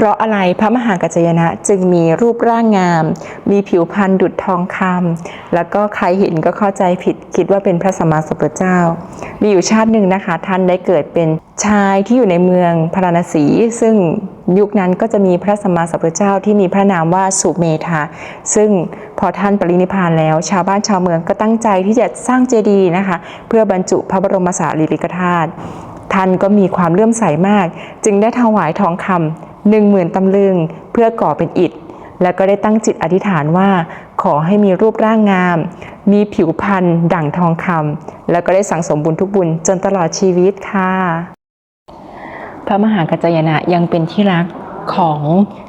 เพราะอะไรพระมหากัจจยนะจึงมีรูปร่างงาม มีผิวพรรณดุจทองคำแล้วก็ใครเห็นก็เข้าใจผิดคิดว่าเป็นพระสัมมาสัมพุทธเจ้า มีอยู่ชาติหนึ่งนะคะ ท่านได้เกิดเป็นชายที่อยู่ในเมืองพาราณสี ซึ่งยุคนั้นก็จะมีพระสัมมาสัมพุทธเจ้าที่มีพระนามว่าสุเมธาซึ่งพอท่านปรินิพพานแล้ว ชาวบ้านชาวเมืองก็ตั้งใจที่จะสร้างเจดีย์นะคะ เพื่อบรรจุพระบรมสารีริกธาตุท่านก็มีความเลื่อมใสมาก จึงได้ถวายทองคำ หนึ่งหมื่นตำลึงเพื่อก่อเป็นอิฐ แล้วก็ได้ตั้งจิตอธิษฐานว่า ขอให้มีรูปร่างงาม มีผิวพรรณดั่งทองคำแล้วก็ได้สั่งสมบุญทุกบุญจนตลอดชีวิตค่ะ พระมหากัจจายนะยังเป็นที่รัก ของ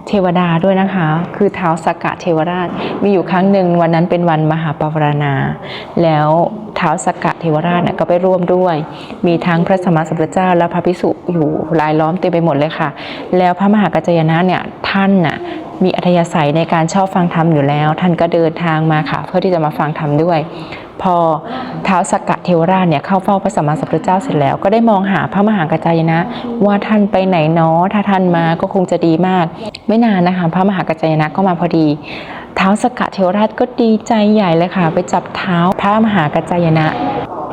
เทวดาด้วยนะคะ คือเท้าวสกกะเทวราช มีอยู่ครั้งหนึ่งวันนั้นเป็นวันมหาปวารณา แล้วเท้าวสกกะเทวราชเนี่ยก็ไปร่วมด้วย มีทั้งพระสมมาสัมพุทธเจ้า และพระภิกษุอยู่รายล้อมเต็มไปหมดเลยค่ะ แล้วพระมหากัจจายนะเนี่ยท่านน่ะมีอัธยาศัยในการชอบฟังธรรมอยู่แล้ว ท่านก็เดินทางมาค่ะ เพื่อที่จะมาฟังธรรมด้วย พอเท้าวสกกะเทวราชเนี่ยเข้าเฝ้าพระสัมมาสัมพุทธเจ้าเสร็จแล้ว ก็ได้มองหาพระมหากัจจายนะ ว่าท่านไปไหนเนาะถ้าท่านมาก็คงจะดีมาก ไม่นานนะคะ พระมหากัจจายนะก็มาพอดี เท้าวสกกะเทวราชก็ดีใจใหญ่เลยค่ะ ไปจับเท้าพระมหากัจจายนะ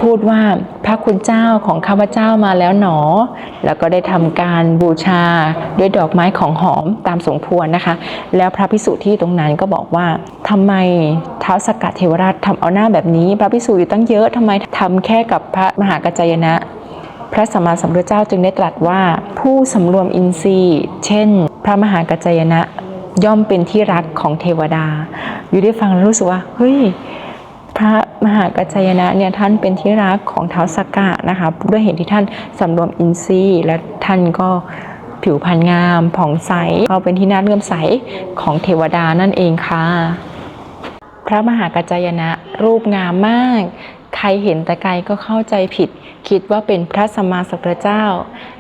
พูดว่าพระคุณเจ้าของข้าพเจ้ามาแล้วหนอ แล้วก็ได้ทำการบูชาด้วยดอกไม้ของหอมตามสมควรนะคะ แล้วพระพิสุที่ตรงนั้นก็บอกว่าทำไมเท้าวสกกะเทวราชทำเอาหน้าแบบนี้ พระพิสุอยู่ตั้งเยอะทำไมทำแค่กับพระมหากัจจยนะพระสัมมาสัมพุทธเจ้าจึงได้ตรัสว่า ผู้สำรวมอินทรีย์ เช่น พระมหากัจจยนะย่อมเป็นที่รักของเทวดา อยู่ได้ฟังแล้วรู้สึกว่า เฮ้ย มหากัจจยนะเนี่ยท่านเป็นที่รักของเท้าวสกกะนะคะด้วยเหตุที่ท่านสำรวมอินทรีย์ และท่านก็ผิวพรรณงามผ่องใสก็เป็นที่น่าเลื่อมใสของเทวดานั่นเองค่ะ พระมหากัจจยนะรูปงามมาก ใครเห็นแต่ไกลก็เข้าใจผิด คิดว่าเป็นพระสัมมาสัมพุทธเจ้า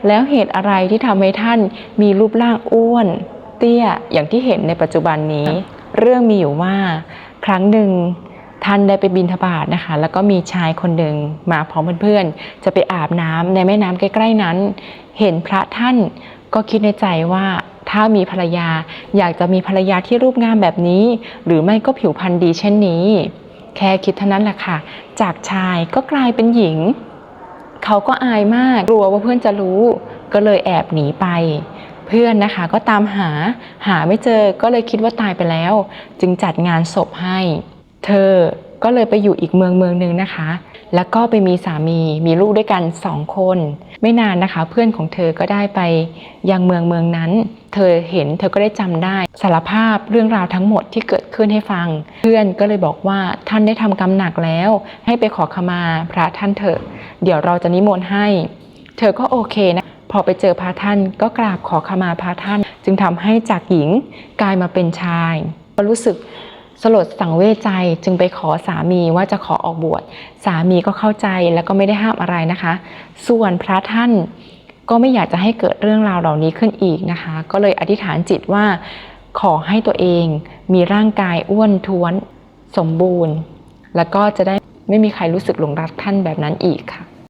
แล้วเหตุอะไรที่ทำให้ท่านมีรูปร่างอ้วน เตี้ยอย่างที่เห็นในปัจจุบันนี้ เรื่องมีอยู่ว่า ครั้งหนึ่ง ท่านได้ไปบินทบาทนะคะ แล้วก็มีชายคนหนึ่งมาพร้อมเพื่อนๆ จะไปอาบน้ำในแม่น้ำใกล้ๆนั้น เห็นพระท่านก็คิดในใจว่าถ้ามีภรรยาอยากจะมีภรรยาที่รูปงามแบบนี้ หรือไม่ก็ผิวพรรณดีเช่นนี้ แค่คิดเท่านั้นแหละค่ะ จากชายก็กลายเป็นหญิง เขาก็อายมากกลัวว่าเพื่อนจะรู้ ก็เลยแอบหนีไป เพื่อนนะคะก็ตามหาหาไม่เจอก็เลยคิดว่าตายไปแล้ว จึงจัดงานศพให้ เธอก็เลยไปอยู่อีกเมืองเมืองหนึ่งนะคะ แล้วก็ไปมีสามีมีลูกด้วยกันสองคน ไม่นานนะคะ เพื่อนของเธอก็ได้ไปยังเมืองเมืองนั้น เธอเห็นเธอก็ได้จำได้สารภาพเรื่องราวทั้งหมดที่เกิดขึ้นให้ฟัง เพื่อนก็เลยบอกว่าท่านได้ทำกรรมหนักแล้ว ให้ไปขอขมาพระท่านเถอะเดี๋ยวเราจะนิมนต์ให้ เธอก็โอเคนะพอไปเจอพระท่านก็กราบขอขมาพระท่าน จึงทำให้จากหญิงกลายมาเป็นชายก็รู้สึก สลดสังเวชใจจึงไปขอสามีว่าจะขอออกบวชสามีก็เข้าใจแล้วก็ไม่ได้ห้ามอะไรนะคะ ส่วนพระท่านก็ไม่อยากจะให้เกิดเรื่องราวเหล่านี้ขึ้นอีกนะคะ ก็เลยอธิษฐานจิตว่าขอให้ตัวเองมีร่างกายอ้วนท้วนสมบูรณ์ แล้วก็จะได้ไม่มีใครรู้สึกหลงรักท่านแบบนั้นอีกค่ะ